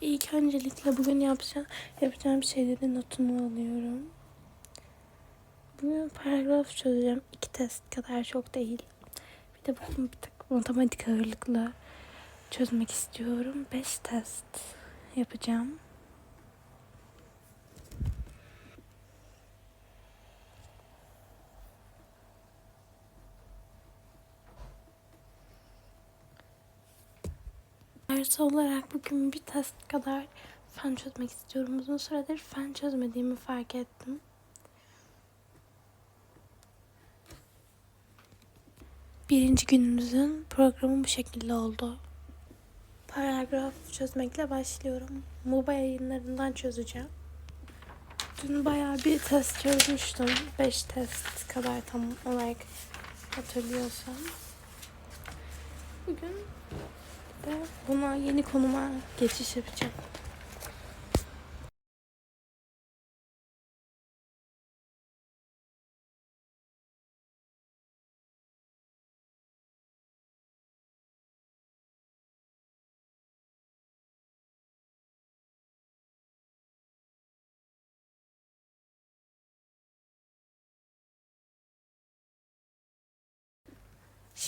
İlk öncelikle bugün yapacağım, yapacağım şeylerin notunu alıyorum. Bugün paragraf çözeceğim. İki test kadar çok değil. Bir de bugün bir tık matematik ağırlıklı çözmek istiyorum. Beş test yapacağım. Artı olarak bugün bir test kadar fen çözmek istiyorum. Uzun süredir fen çözmediğimi fark ettim. Birinci günümüzün programı bu şekilde oldu. Paragraf çözmekle başlıyorum. MOBA yayınlarından çözeceğim. Dün bayağı bir test çözmüştüm. 5 test kadar tam olarak hatırlıyorsam. Bugün de buna yeni konuma geçiş yapacağım.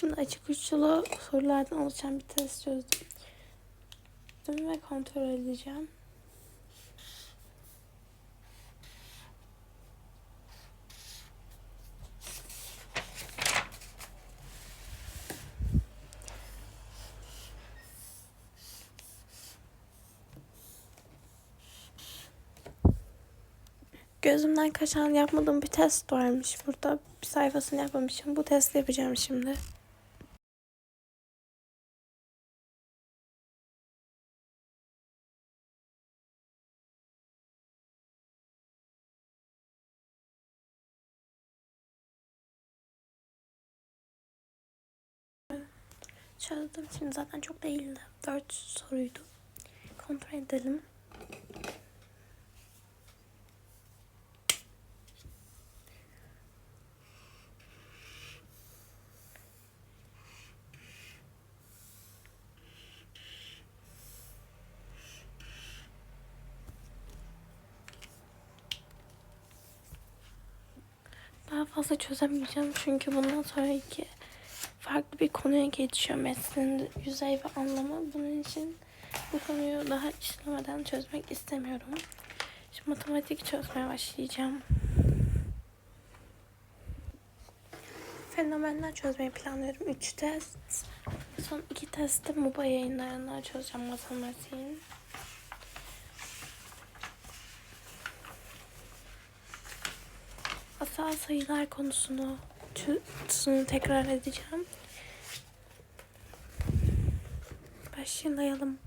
Şimdi açık uçlu sorulardan oluşan bir test çözdüm. Ve kontrol edeceğim. Gözümden kaçan yapmadığım bir test varmış burada. Bir sayfasını yapmamışım. Bu testi yapacağım şimdi. Çözdüm. Şimdi zaten çok değildi. Dört soruydu. Kontrol edelim. Daha fazla çözemeyeceğim çünkü bundan sonraki farklı bir konuya geçiyor metnin yüzey ve anlamı. Bunun için bu konuyu daha işlemeden çözmek istemiyorum. Şimdi matematik çözmeye başlayacağım. Fenomenler çözmeyi planlıyorum. Üç test. Son iki testte MOBA yayınlarından çözeceğim matematiğin. Asal sayılar konusunu çözümünü tekrar edeceğim. Başlayalım.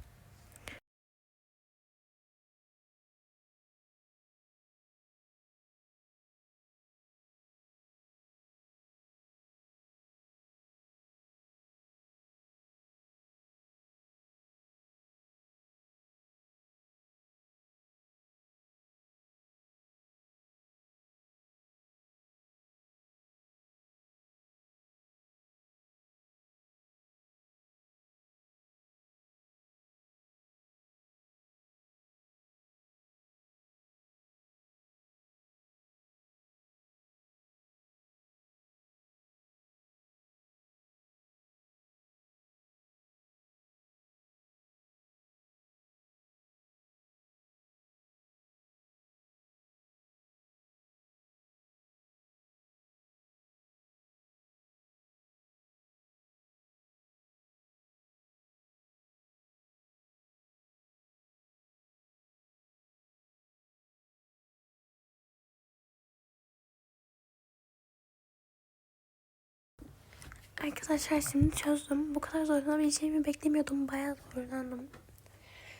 Arkadaşlar şimdi çözdüm. Bu kadar zorlanabileceğimi beklemiyordum. Bayağı zorlandım.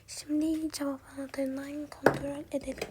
Şimdi cevap anahtarından kontrol edelim.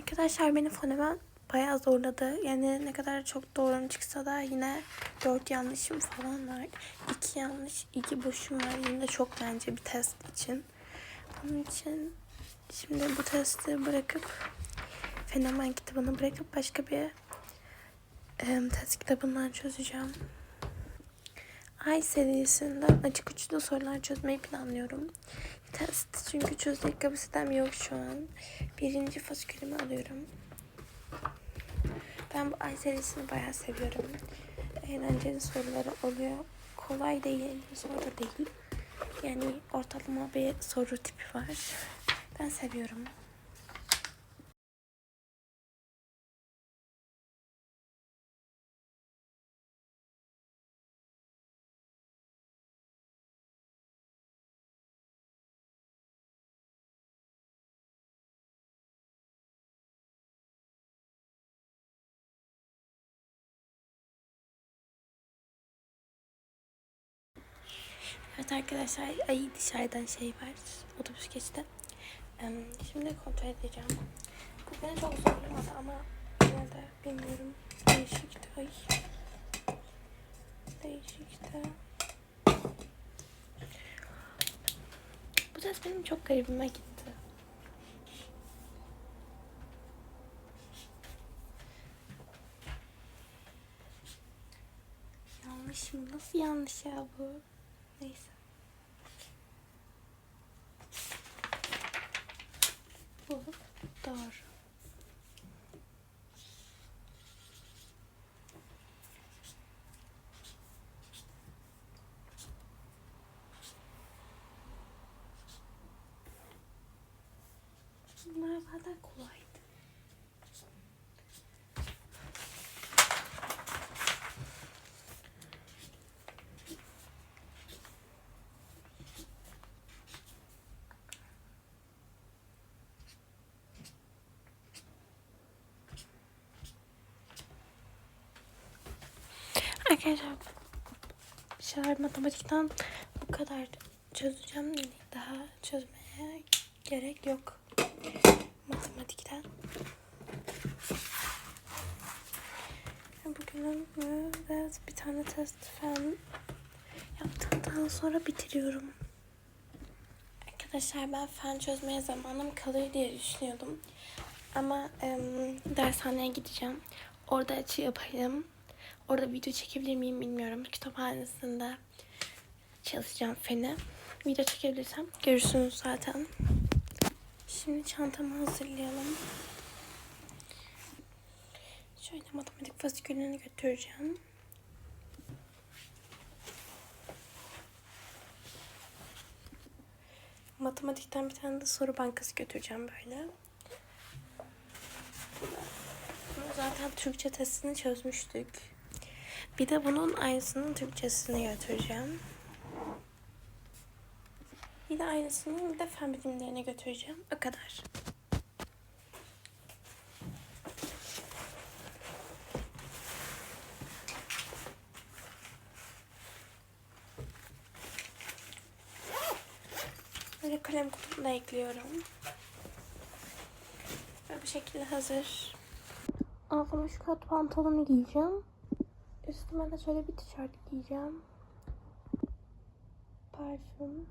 Arkadaşlar beni fonemen bayağı zorladı. Yani ne kadar çok doğrum çıksa da yine dört yanlışım falan var. İki yanlış, iki boşum var. Yine de çok bence bir test için. Bunun için şimdi bu testi bırakıp fenomen kitabını bırakıp başka bir em, test kitabından çözeceğim. Ay serisinden açık uçlu sorular çözmeyi planlıyorum. Test çünkü çözecek kapasitem yok şu an. Birinci fasikülümü alıyorum. Ben bu ay serisini bayağı seviyorum. Eğlenceli soruları oluyor. Kolay değil, zor da değil. Yani ortalama bir soru tipi var. Ben seviyorum. Evet arkadaşlar ay dışarıdan şey var. Otobüs geçti. Şimdi kontrol edeceğim. Bu beni çok zorlamadı ama yine de bilmiyorum. Değişikti. Ay. Değişikti. Bu ses benim çok garibime gitti. Yanlış mı? Nasıl yanlış ya bu? É isso. Adoro. Não é nada colóide. Arkadaşlar şahar matematikten bu kadar çözeceğim. Daha çözmeye gerek yok matematikten. Bugünün ve bir tane test falan yaptıktan sonra bitiriyorum. Arkadaşlar ben fen çözmeye zamanım kalır diye düşünüyordum. Ama em, dershaneye gideceğim. Orada açı yaparım. Orada video çekebilir miyim bilmiyorum. Kütüphanesinde çalışacağım feni. Video çekebilirsem görürsünüz zaten. Şimdi çantamı hazırlayalım. Şöyle matematik fasiküllerini götüreceğim. Matematikten bir tane de soru bankası götüreceğim böyle. Zaten Türkçe testini çözmüştük. Bir de bunun aynısının Türkçesini götüreceğim. Bir de aynısını bir de fen bilimlerine götüreceğim. O kadar. Böyle kalem kutumu da ekliyorum. Ve bu şekilde hazır. Altıma şu kot pantolonu giyeceğim. Üstüme de şöyle bir tişört giyeceğim. Parfüm.